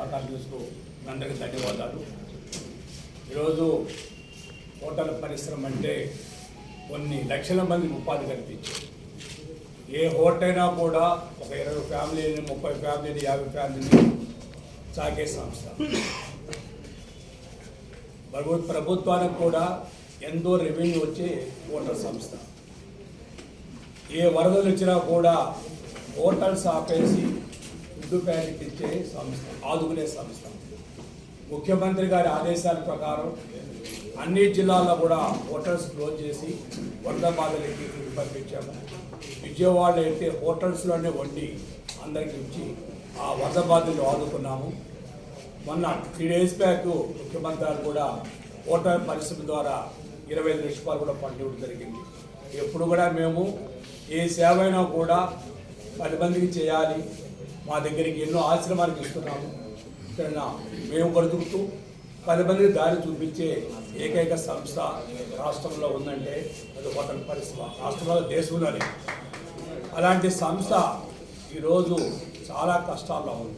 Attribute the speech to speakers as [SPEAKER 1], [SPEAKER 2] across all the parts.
[SPEAKER 1] సహకారం చూస్తూ మీ అందరికీ ధన్యవాదాలు. ఈరోజు హోటల్ పరిశ్రమ అంటే కొన్ని లక్షల మంది ఉపాధి కల్పించారు. ఏ హోటల్ అయినా కూడా ఒక ఇరవై ఫ్యామిలీని ముప్పై ఫ్యామిలీని యాభై ఫ్యామిలీని సాగే సంస్థ. ప్రభు- ప్రభుత్వానికి కూడా ఎంతో రెవెన్యూ వచ్చే హోటల్ సంస్థ. ఏ వరదలు వచ్చినా కూడా హోటల్స్ ఆపేసి ఫుడ్ ప్యాకెట్ ఇచ్చే సంస్థ ఆదుకునే సంస్థ. ముఖ్యమంత్రి గారి ఆదేశాల ప్రకారం అన్ని జిల్లాల్లో కూడా హోటల్స్ క్లోజ్ చేసి వరద బాధలకి పంపించాము. విజయవాడ అయితే హోటల్స్లోనే వండి అందరికి ఇచ్చి ఆ వరద బాధలు ఆదుకున్నాము. మొన్న త్రీ డేస్ బ్యాక్ ముఖ్యమంత్రి గారు కూడా హోటల్ పరిశ్రమ ద్వారా ఇరవై ఐదు లక్షల కూడా ఫండ్ ఇవ్వడం జరిగింది. ఎప్పుడు కూడా మేము ఏ సేవ అయినా కూడా పది మందికి చేయాలి. మా దగ్గరికి ఎన్నో ఆశ్రమాలకు ఇస్తున్నాము ఇక్కడ మేము బ్రతుకుతూ పది మందికి దారి చూపించే ఏకైక సంస్థ రాష్ట్రంలో ఉందంటే అది హోటల్ పరిశ్రమ. రాష్ట్రంలో దేశంలోనే. అలాంటి సంస్థ ఈరోజు చాలా కష్టాల్లో ఉంది.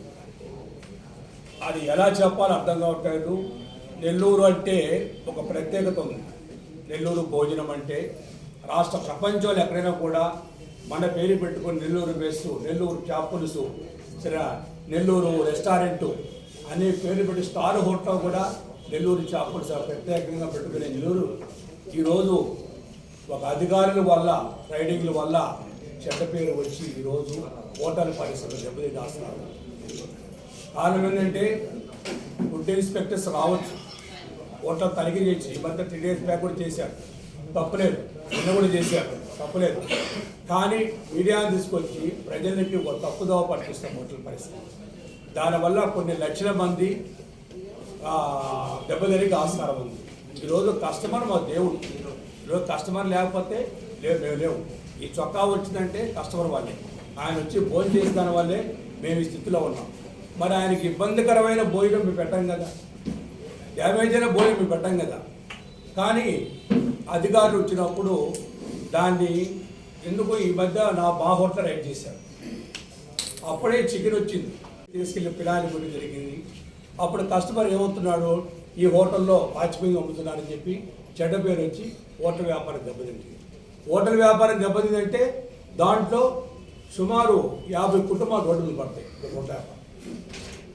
[SPEAKER 1] అది ఎలా చెప్పాలో అర్థం కావట్లేదు. నెల్లూరు అంటే ఒక ప్రత్యేకత ఉంది. నెల్లూరు భోజనం అంటే రాష్ట్ర ప్రపంచంలో ఎక్కడైనా కూడా మన పేరు పెట్టుకుని నెల్లూరు వేస్తూ నెల్లూరు చేపలుసు నెల్లూరు రెస్టారెంట్ అనే పేరు పెట్టి స్టార్ హోటల్ కూడా నెల్లూరు చేపలు ప్రత్యేకంగా పెట్టుకునే నెల్లూరు. ఈరోజు ఒక అధికారుల వల్ల రైడింగ్ల వల్ల చెడ్డ పేరు వచ్చి ఈరోజు హోటల్ పరిశ్రమ దెబ్బతినేస్తున్నారు కారణం ఏంటంటే ఫుడ్ ఇన్స్పెక్టర్స్ రావచ్చు. హోటల్ తనిఖీ చేసి ఈ మధ్య త్రీ డేస్ బ్యాక్ కూడా చేశారు. తప్పులేదు. నిన్న కూడా చేశారు తప్పులేదు. కానీ మీడియాను తీసుకొచ్చి ప్రజలకి ఒక తప్పుదోవ పట్టిస్తాం ఓట్ల పరిస్థితి. దానివల్ల కొన్ని లక్షల మంది దెబ్బతిరిగి ఆస్కారం ఉంది. ఈరోజు కస్టమర్ మా దేవుడు. ఈరోజు కస్టమర్ లేకపోతే లేవు మేము లేవు. ఈ చొక్కా వచ్చిందంటే కస్టమర్ వాళ్ళే. ఆయన వచ్చి భోజనం చేసిన దాని వల్లే మేము ఈ స్థితిలో ఉన్నాం. మరి ఆయనకి ఇబ్బందికరమైన భోజనం మేము పెట్టాం కదా. డ్యామేజ్ అయిన భోజనం మేము పెట్టాం కదా. కానీ అధికారులు వచ్చినప్పుడు దాన్ని ఎందుకు ఈ మధ్య నా బా హోటల్ రైడ్ చేశారు? అప్పుడే చికెన్ వచ్చింది. తీసుకెళ్ళి పిలాని గుడి జరిగింది. అప్పుడు కస్టమర్ ఏమవుతున్నాడు? ఈ హోటల్లో వాచిపోయి అమ్ముతున్నాడని చెప్పి చెడ్డ పేరు వచ్చి హోటల్ వ్యాపారం దెబ్బతింది. హోటల్ వ్యాపారం దెబ్బతిందంటే దాంట్లో సుమారు యాభై కుటుంబాలు రోడ్డు పడతాయి. హోటల్ వ్యాపారం.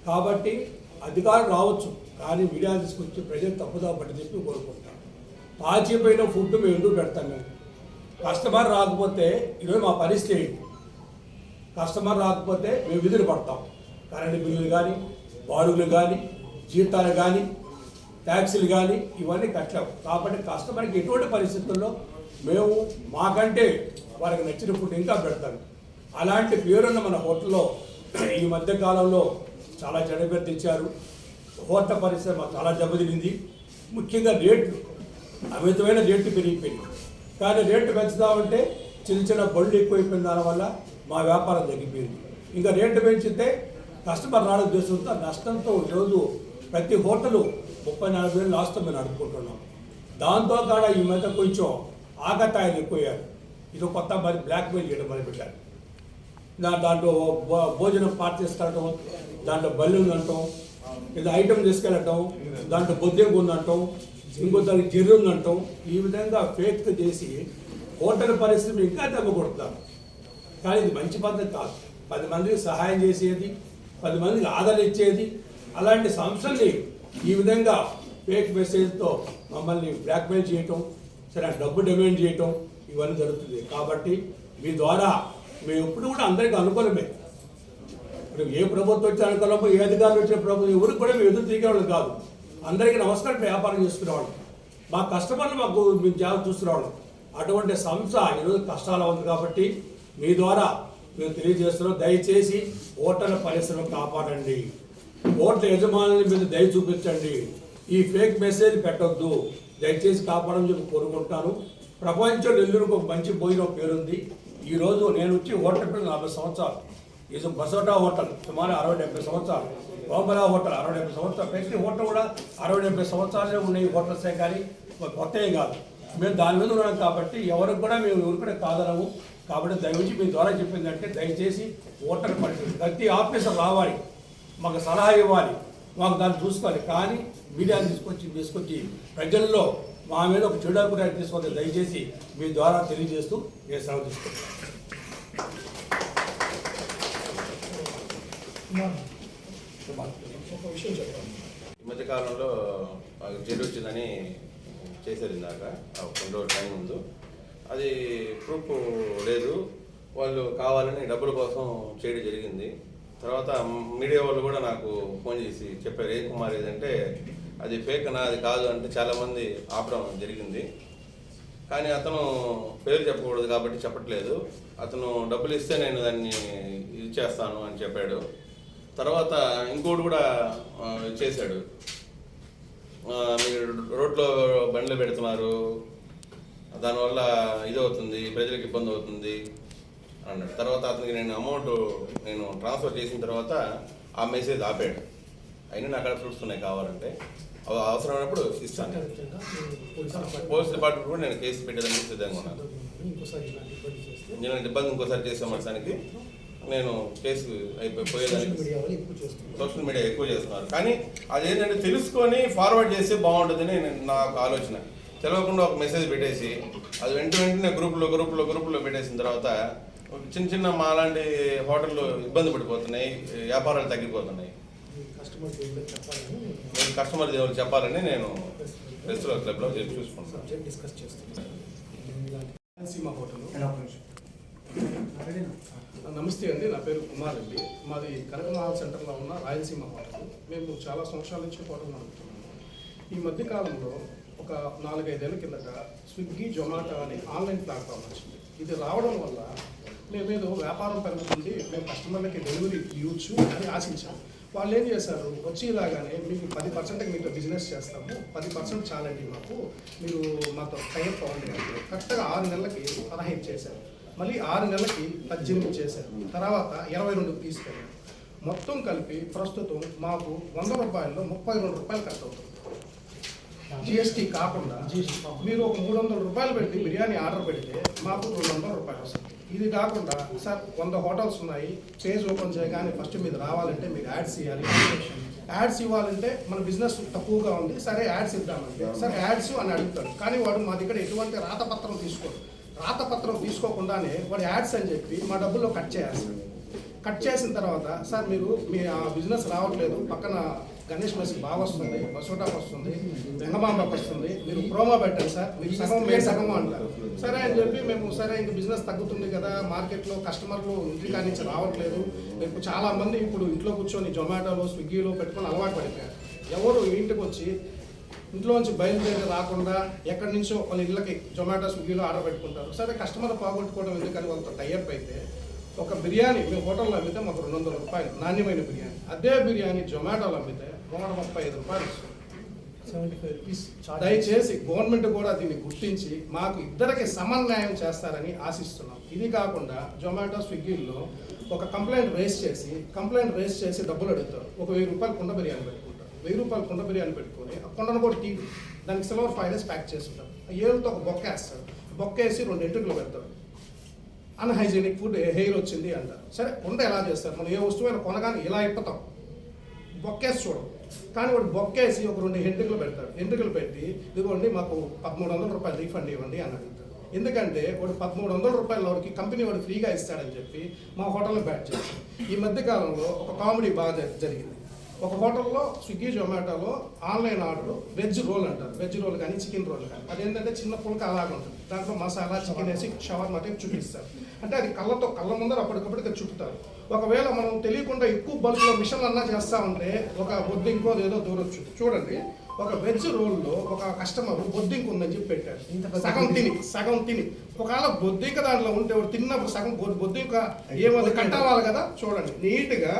[SPEAKER 1] కాబట్టి అధికారులు రావచ్చు. కానీ మీడియా తీసుకొచ్చి ప్రజలు తప్పుదా పట్టి చెప్పి కోరుకుంటారు పాచిపోయిన ఫుడ్ మేము ఎందుకు పెడతాం మేము? కస్టమర్ రాకపోతే ఈరోజు మా పరిస్థితి కస్టమర్ రాకపోతే మేము విధులు పడతాం. కరెంటు బిల్లులు కానీ బాడుగులు కానీ జీతాలు కానీ ట్యాక్సీలు కానీ ఇవన్నీ కట్టలేము. కాబట్టి కస్టమర్కి ఎటువంటి పరిస్థితుల్లో మేము మాకంటే వారికి నచ్చిన ఫుడ్ ఇంకా పెడతాం. అలాంటి పేరున్న మన హోటల్లో ఈ మధ్య కాలంలో చాలా చెడపేరు తెచ్చారు హోటల్ పరిశ్రమ చాలా దెబ్బతినింది. ముఖ్యంగా రేట్లు. అమితమైన రేట్లు పెరిగిపోయింది. కానీ రేట్లు పెంచుదామంటే చిన్న చిన్న బళ్ళు ఎక్కువైపోయిన దానివల్ల మా వ్యాపారం తగ్గిపోయింది. ఇంకా రేట్లు పెంచితే కస్టమర్ రావడం చేస్తుంటే నష్టంతో ఈరోజు ప్రతి హోటలు ముప్పై నాలుగు వేలు లాస్ట్తో మేము నడుపుకుంటున్నాం. దాంతో కూడా ఈ మధ్య కొంచెం ఆగతాయిలు ఎక్కువయ్యారు. ఇది కొత్త మరి బ్లాక్మెయిల్ చేయడం మొదలుపెట్టారు. దా దాంట్లో భోజనం పార్ట్ తీసుకెళ్ళటం దాంట్లో బల్లి ఉందంటాం ఇది ఐటమ్ తీసుకెళ్ళటం దాంట్లో బొద్దెంగు ఉందంటాం ఇంకో దానికి జెర్రి అంటాం. ఈ విధంగా ఫేక్ చేసి హోటల్ పరిస్థితి ఇంకా దెబ్బకొడుతున్నారు కానీ ఇది మంచి పద్ధతి కాదు. పది మందికి సహాయం చేసేది పది మందికి ఆదరణ ఇచ్చేది అలాంటి సంస్థల్ని ఈ విధంగా ఫేక్ మెసేజ్తో మమ్మల్ని బ్లాక్మెయిల్ చేయటం సరే డబ్బు డిమాండ్ చేయటం ఇవన్నీ జరుగుతుంది. కాబట్టి మీ ద్వారా మేము ఎప్పుడు కూడా అందరికీ అనుకూలమే. ఇప్పుడు ఏ ప్రభుత్వం వచ్చే అనుకూలమో ఏ అధికారులు వచ్చిన ప్రభుత్వం ఎవరికి కూడా మేము ఎదురు తిరిగేవాళ్ళు కాదు. అందరికీ నమస్కారం వ్యాపారం చేసుకునేవాళ్ళం. మా కస్టమర్లు మాకు మేము జాగ్రత్త చూస్తున్నవాళ్ళు. అటువంటి సంస్థ ఈరోజు కష్టాలు ఉంది కాబట్టి మీ ద్వారా మేము తెలియజేస్తున్నాం. దయచేసి ఓటర్ల పరిశ్రమ కాపాడండి. ఓట్ల యజమానుల మీద దయ చూపించండి. ఈ ఫేక్ మెసేజ్ పెట్టొద్దు. దయచేసి కాపాడని చెప్పి కోరుకుంటాను. ప్రపంచం నెల్లూరుకు ఒక మంచి భోజనం పేరుంది. ఈ రోజు నేను వచ్చి హోటల్ నలభై సంవత్సరాలు. ఇది బసోటా హోటల్ సుమారు అరవై డెబ్బై సంవత్సరాలు. ఓమలా హోటల్ అరవై డెబ్బై సంవత్సరాలు. ప్రతి హోటల్ కూడా అరవై డెబ్బై సంవత్సరాలే ఉన్నాయి హోటల్సే కానీ. కొత్తవి కాదు. మేము దాని మీద ఉన్నాం కాబట్టి ఎవరికి కూడా మేము ఎవరికైనా కాదనము. కాబట్టి దయచేసి మీ ద్వారా చెప్పిందంటే దయచేసి ఓటర్ పరిస్థితి ప్రతి ఆఫీసర్ రావాలి. మాకు సలహా ఇవ్వాలి. మాకు దాన్ని చూసుకోవాలి. కానీ మీడియాని తీసుకొచ్చి తీసుకొచ్చి ప్రజల్లో మా మీద ఒక చెడు అభిప్రాయం తీసుకోవాలి దయచేసి మీ ద్వారా తెలియజేస్తూ ఏ సెలవు తీసుకుంటాను
[SPEAKER 2] ఒక విషయం
[SPEAKER 3] ఈ మధ్య కాలంలో మాకు జైలు వచ్చిందని చేశారు ఇందాక. కొన్ని టైం ముందు. అది ప్రూఫ్ లేదు. వాళ్ళు కావాలని డబ్బుల కోసం చేయడం జరిగింది. తర్వాత మీడియా వాళ్ళు కూడా నాకు ఫోన్ చేసి చెప్పారు ఏ కుమార్ ఏదంటే అది ఫేక్ నా అది కాదు అంటే చాలామంది ఆపడం జరిగింది. కానీ అతను పేరు చెప్పకూడదు కాబట్టి చెప్పట్లేదు. అతను డబ్బులు ఇస్తే నేను దాన్ని ఇది చేస్తాను అని చెప్పాడు. తర్వాత ఇంకోటి కూడా చేశాడు. మీరు రోడ్లో బండ్లు పెడుతున్నారు. దానివల్ల ఇది అవుతుంది ప్రజలకు ఇబ్బంది అవుతుంది అన్నాడు. తర్వాత అతనికి నేను అమౌంట్ నేను ట్రాన్స్ఫర్ చేసిన తర్వాత ఆ మెసేజ్ ఆపాడు. అయినా నాకు అక్కడ ప్రూఫ్స్ ఉన్నాయి కావాలంటే. అవ- అవసరమైనప్పుడు ఇస్తాను. పోలీస్ డిపార్ట్మెంట్ కూడా నేను కేసు పెట్టేదానికి సిద్ధంగా ఉన్నాను. నేను ఇబ్బంది ఇంకోసారి చేసే మనసానికి నేను కేసు అయిపోయి
[SPEAKER 2] సోషల్
[SPEAKER 3] పోయేదానికి
[SPEAKER 2] మీడియా ఎక్కువ చేస్తున్నారు.
[SPEAKER 3] సోషల్ మీడియా ఎక్కువ చేస్తున్నారు. కానీ అదేంటంటే తెలుసుకొని ఫార్వర్డ్ చేస్తే బాగుంటుందని నేను నాకు ఆలోచన. తెలియకుండా ఒక మెసేజ్ పెట్టేసి అది వెంట వెంటనే గ్రూప్లో గ్రూప్లో గ్రూప్లో పెట్టేసిన తర్వాత చిన్న చిన్న మా లాంటి హోటళ్ళు ఇబ్బంది పడిపోతున్నాయి వ్యాపారాలు తగ్గిపోతున్నాయి.
[SPEAKER 2] కస్టమర్ దేవుడు చెప్పాలని
[SPEAKER 3] నేను రెస్టారెంట్ క్లబ్లో చూసుకుంటాను
[SPEAKER 2] నమస్తే అండి నా పేరు కుమార్ అండి. మాది కనకమహల్ సెంటర్లో ఉన్న రాయలసీమ హోటల్ మేము చాలా సంవత్సరాల నుంచి హోటల్ నడుపుతున్నాము. ఈ మధ్య కాలంలో ఒక నాలుగైదేళ్ళ కిందట స్విగ్గీ జొమాటో అనే ఆన్లైన్ ప్లాట్ఫామ్ వచ్చింది. ఇది రావడం వల్ల మేమేదో వ్యాపారం పెరుగుతుంది మేము కస్టమర్లకి డెలివరీ ఇవ్వచ్చు అని ఆశించాము. వాళ్ళు ఏం చేశారు? వచ్చి రాగానే మీకు పది పర్సెంట్కి మీతో బిజినెస్ చేస్తాము. పది పర్సెంట్ చాలండి మాకు. మీరు మాతో టైప్ అవ్వండి కరెక్ట్గా ఆరు నెలలకి పదహైదు చేశారు. మళ్ళీ ఆరు నెలలకి పద్దెనిమిది చేశారు. తర్వాత ఇరవై రెండు తీసుకెళ్ళారు. మొత్తం కలిపి ప్రస్తుతం మాకు వంద రూపాయల్లో ముప్పై రెండు రూపాయలు ఖర్చు అవుతుంది. జిఎస్టీ కాకుండా మీరు ఒక మూడు వందల రూపాయలు పెట్టి బిర్యానీ ఆర్డర్ పెడితే మాకు రెండు వందల రూపాయలు వస్తుంది. ఇది కాకుండా సార్ వంద హోటల్స్ ఉన్నాయి. పేజ్ ఓపెన్ చేయగానే ఫస్ట్ మీరు రావాలంటే మీరు యాడ్స్ ఇవ్వాలి. యాడ్స్ ఇవ్వాలంటే మన బిజినెస్ తక్కువగా ఉంది. సరే యాడ్స్ ఇద్దామంటే సరే యాడ్స్ అని అడుగుతాడు కానీ వాడు మా దగ్గర ఎటువంటి రాతపత్రం తీసుకోడు. రాతపత్రం తీసుకోకుండానే వాడు యాడ్స్ అని చెప్పి మా డబ్బుల్లో కట్ చేయాల్సింది. కట్ చేసిన తర్వాత సార్ మీరు మీ ఆ బిజినెస్ రావట్లేదు. పక్కన గణేష్ మెస్ బాగా వస్తుంది బసోటాకు వస్తుంది వెంగమాంబకు వస్తుంది. మీరు ప్రోమో పెట్టండి సార్. మీరు సగం మేము సగం అంటారు. సరే అని చెప్పి మేము సరే ఇంక బిజినెస్ తగ్గుతుంది కదా. మార్కెట్లో కస్టమర్లు ఇంటి కాడి నుంచి రావట్లేదు. రేపు చాలా మంది ఇప్పుడు ఇంట్లో కూర్చొని జొమాటోలో స్విగ్గీలో పెట్టుకొని అలవాటు పడిపోయారు. ఎవరు ఇంటికి వచ్చి ఇంట్లోంచి బయలుదేరి రాకుండా ఎక్కడి నుంచో వాళ్ళ ఇళ్ళకి జొమాటో స్విగ్గీలో ఆర్డర్ పెట్టుకుంటారు సరే కస్టమర్ పోగొట్టుకోవడం ఎందుకని వాళ్ళతో టైఅప్ అయితే ఒక బిర్యానీ మేము హోటల్లో అమ్మితే మాకు రెండు వందల రూపాయలు నాణ్యమైన బిర్యానీ. అదే బిర్యానీ జొమాటోలో అమ్మితే నూట ముప్పై ఐదు రూపాయలు దయచేసి గవర్నమెంట్ కూడా దీన్ని గుర్తించి మాకు ఇద్దరికి సమన్వయం చేస్తారని ఆశిస్తున్నాం. ఇది కాకుండా జొమాటో స్విగ్గీల్లో ఒక కంప్లైంట్ రేస్ చేసి కంప్లైంట్ రేస్ చేసి డబ్బులు అడుగుతారు. ఒక వెయ్యి రూపాయలు కుండ బిర్యానీ పెట్టుకుంటారు వెయ్యి రూపాయలు కుండ బిర్యానీ పెట్టుకొని ఆ కుండను కూడా టీ దానికి సిల్వర్ ఫైనల్స్ ప్యాక్ చేస్తుంటారు ఆ ఏళ్ళతో ఒక బొక్క వేస్తాడు బొక్క వేసి రెండు ఎంటుకలు పెడతాడు అన్హైజీనిక్ ఫుడ్ హెయిర్ వచ్చింది అంటారు. సరే కొండ ఎలా చేస్తారు? మనం ఏ వస్తువైనా కొనగానే ఇలా ఇప్పుతాం. బొక్కేసి చూడం. కానీ వాడు బొక్కేసి ఒక రెండు ఎంట్రుకలు పెడతాడు. ఎంట్రుకలు పెట్టి ఇదిగోండి మాకు పదమూడు వందల రూపాయలు రీఫండ్ ఇవ్వండి అని అడుగుతాడు. ఎందుకంటే వాడు పదమూడు వందల రూపాయల వాడికి కంపెనీ వాడు ఫ్రీగా ఇస్తాడని చెప్పి మా హోటల్లో బ్యాట్ చేస్తాం ఈ మధ్య కాలంలో ఒక కామెడీ బాగా జరిగింది. ఒక హోటల్లో స్విగ్గీ జొమాటోలో ఆన్లైన్ ఆర్డర్ వెజ్ రోల్ అంటారు. వెజ్ రోల్ కానీ చికెన్ రోల్ కానీ. అదేంటంటే చిన్న పులక అలాగ ఉంటుంది. దాంట్లో మసాలా చికెన్ వేసి షవర్మా టైప్ చూపిస్తారు అంటే అది కళ్ళతో కళ్ళ ముందర అప్పటికప్పటికి చుట్టుతారు. ఒకవేళ మనం తెలియకుండా ఎక్కువ బల్క్లో మిషన్ అన్నా చేస్తా ఉంటే ఒక బొద్దింకో ఏదో దూరొచ్చు చూడండి ఒక వెజ్ రోల్లో ఒక కస్టమర్ బొద్దింక ఉందని చెప్పి పెట్టారు. సగం తిని సగం తిని. ఒకవేళ బొద్దింక దాంట్లో ఉంటే తిన్నప్పుడు సగం బొద్దింక ఏమో కట్టవాలి కదా? చూడండి నీట్గా